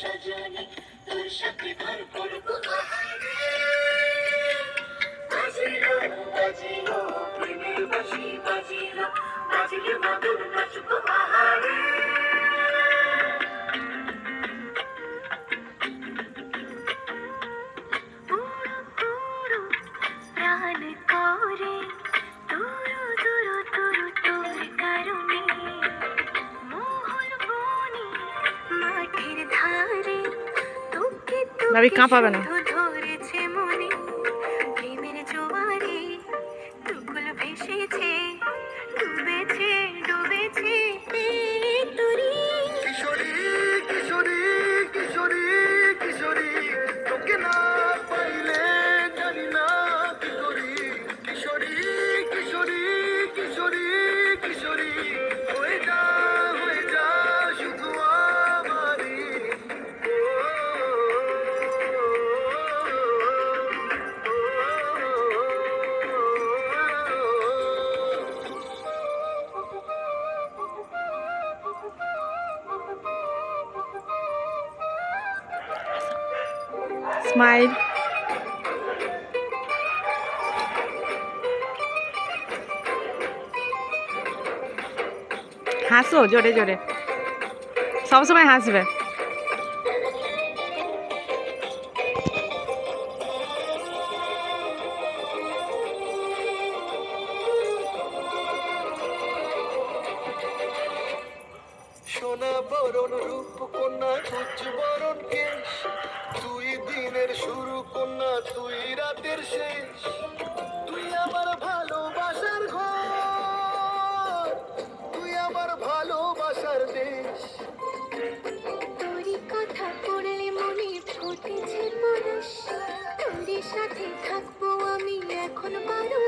সজনী তোর সাথে ঘর করব ভাবি কাঁপাবে না। স্মাইল হাসো জোরে জোরে। সবসময় হাসবে। সোনা বরণ রূপ তুই আমার ভালোবাসার ঘর। তুই আমার ভালোবাসার দেশ। তোরই কথা পড়লে মনে ফুটেছে মানুষ তোরই সাথে থাকব আমি এখন ভালো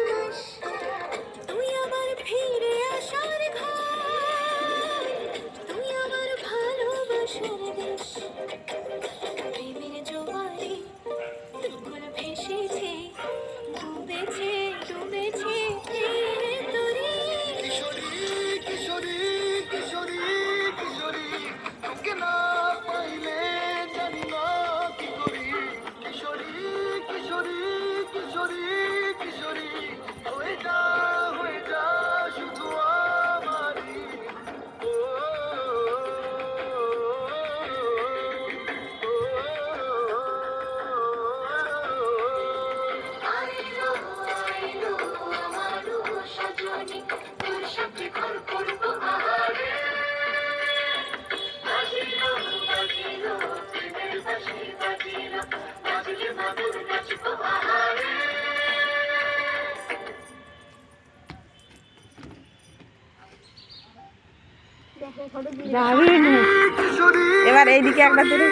দারুণ। এবার এইদিকে একটা তুলে